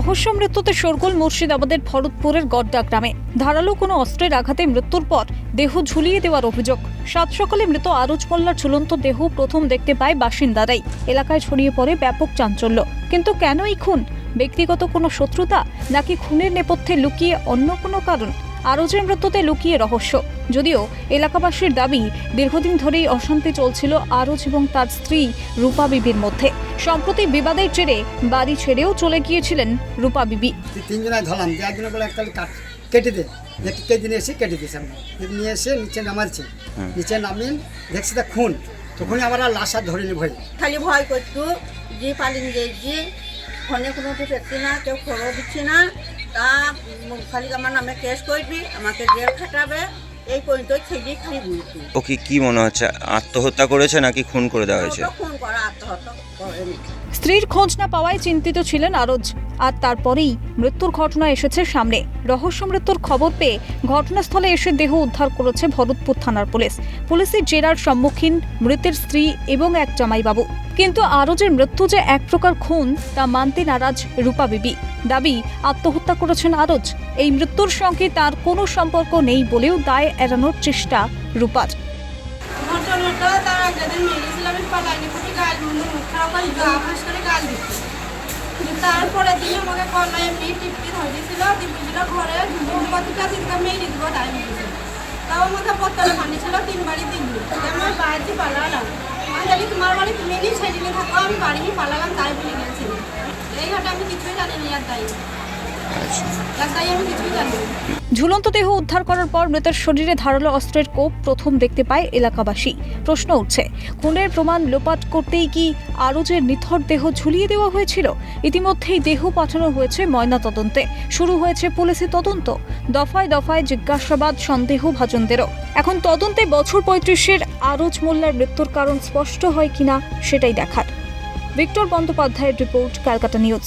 রহস্য মৃত্যুতে শোরগোল মুর্শিদাবাদের ভরতপুরের গড্ডা গ্রামে। ধারালো কোনো অস্ত্রের আঘাতে মৃত্যুর পর দেহ ঝুলিয়ে দেওয়ার অভিযোগ। সাত সকালে মৃত আরজ মোল্লার ঝুলন্ত দেহ প্রথম দেখতে পায় বাসিন্দারাই। এলাকায় ছড়িয়ে পড়ে ব্যাপক চাঞ্চল্য। কিন্তু কেনই খুন? ব্যক্তিগত কোনো শত্রুতা নাকি খুনের নেপথ্যে লুকিয়ে অন্য কোনো কারণ? আরজের মৃত্যুতে লুকিয়ে রহস্য। যদিও এলাকাবাসীর দাবি দীর্ঘদিন ধরেই অশান্তি চলছিল আরজ এবং তার স্ত্রী রূপা বিবির মধ্যে। সম্প্রতি বিবাদের জেরে বাড়ি ছেড়েও চলে গিয়েছিলেন রূপা বিবি। তিনজনায় ধরলাম যে একজনে বলে একটা কেটে দে। দেখি কেটে এসে কেটে দিয়েছে আমরা নিয়ে এসে নিচে নামাচ্ছে। নিচে নামিয়ে দেখছি তা খুন। তখনই আমরা লাশ আর ধরিনি ভয়। খালি ভয় করতো যে পালিয়ে গেছি ফোনে কোনো দেখছি না কেউ খবর দিচ্ছে না। তা খালি আমার নামে কেস করবি আমাকে জেল খাটাবে এই পর্যন্ত ছেলে খালি বলছি ওকে কি মনে হচ্ছে? আত্মহত্যা করেছে নাকি খুন করে দেওয়া হয়েছে? খুন করা আত্মহত্যা। স্ত্রীর খোঁজ না পাওয়ায় চিন্তিত ছিলেন আরজ। আর তারপরেই মৃত্যুর ঘটনা এসেছে সামনে। রহস্য মৃত্যুর খবর পেয়ে ঘটনাস্থলে এসে দেহ উদ্ধার করেছে ভরতপুর থানার পুলিশ। পুলিশের জেরার সম্মুখীন মৃতের স্ত্রী এবং এক জামাইবাবু। কিন্তু আরজের মৃত্যু যে এক প্রকার খুন, তা মানতে নারাজ রূপা বিবি। দাবি, আত্মহত্যা করেছেন আরজ। এই মৃত্যুর সঙ্গে তার কোনো সম্পর্ক নেই বলেও দায় এড়ানোর চেষ্টা রূপার। পালাইনি ফুটে গাল খারাপ করে গা ফাঁস করে গাল দিচ্ছে তারপরে দিন আমাকে কলাই এমনি টিপটি ধরে দিয়েছিল টিপটিছিল ঘরে ঝুঁঝুর পাতি মেরে দিব তাই মেরেছিল তাও আমাকে তিন বাড়ি দিন আমার বাড়িতে পালালাম। আমি তোমার বাড়ি তুমি নিয়ে ছেড়ে থাকো আমি বাড়ি নিয়ে পালালাম তাই বলে গেছি। এই ঘাটে আমি কিছুই জানি না আর দায়ী আর দায়ী আমি কিছুই জানি না ঝুলন্ত দেহ উদ্ধার করার পর মৃতের শরীরে ধারালো অস্ত্রের কোপ প্রথম দেখতে পায় এলাকাবাসী। প্রশ্ন উঠছে, খুনের প্রমাণ লোপাট করতেই কি আরজের নিথর দেহ ঝুলিয়ে দেওয়া হয়েছিল? ইতিমধ্যেই দেহ পাঠানো হয়েছে ময়না তদন্তে শুরু হয়েছে পুলিশি তদন্ত। দফায় দফায় জিজ্ঞাসাবাদ সন্দেহ ভাজনদেরও এখন তদন্তে বছর পঁয়ত্রিশের আরজ মোল্লার মৃত্যুর কারণ স্পষ্ট হয় কিনা সেটাই দেখার। ভিক্টর বন্দ্যোপাধ্যায়ের রিপোর্ট, ক্যালকাটা নিউজ।